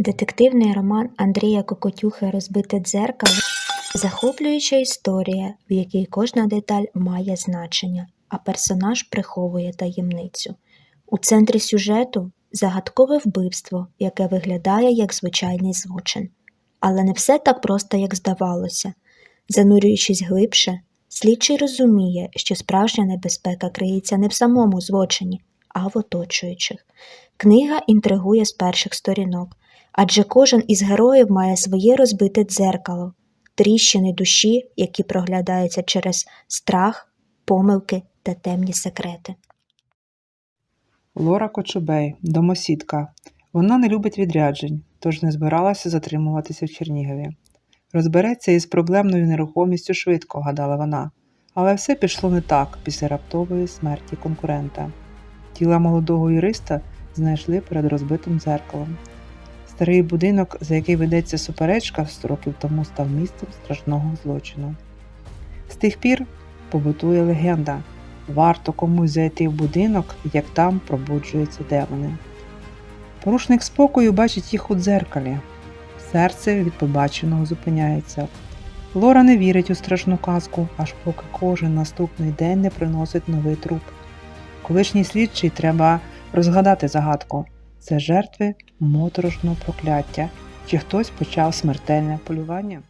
Детективний роман Андрія Кокотюхи Розбите дзеркало захоплююча історія, в якій кожна деталь має значення, а персонаж приховує таємницю. У центрі сюжету загадкове вбивство, яке виглядає як звичайний злочин. Але не все так просто, як здавалося. Занурюючись глибше, слідчий розуміє, що справжня небезпека криється не в самому злочині, а в оточуючих. Книга інтригує з перших сторінок, адже кожен із героїв має своє розбите дзеркало, тріщини душі, які проглядаються через страх, помилки та темні секрети. Лора Кочубей, домосідка. Вона не любить відряджень, тож не збиралася затримуватися в Чернігові. Розбереться із проблемною нерухомістю швидко, гадала вона. Але все пішло не так після раптової смерті конкурента. Тіла молодого юриста знайшли перед розбитим дзеркалом. Старий будинок, за який ведеться суперечка, 100 років тому став місцем страшного злочину. З тих пір побутує легенда. Варто комусь зайти в будинок, як там пробуджуються демони. Порушник спокою бачить їх у дзеркалі. Серце від побаченого зупиняється. Лора не вірить у страшну казку, аж поки кожен наступний день не приносить новий труп. Колишній слідчий треба розгадати загадку. Це жертви моторошного прокляття, чи хтось почав смертельне полювання.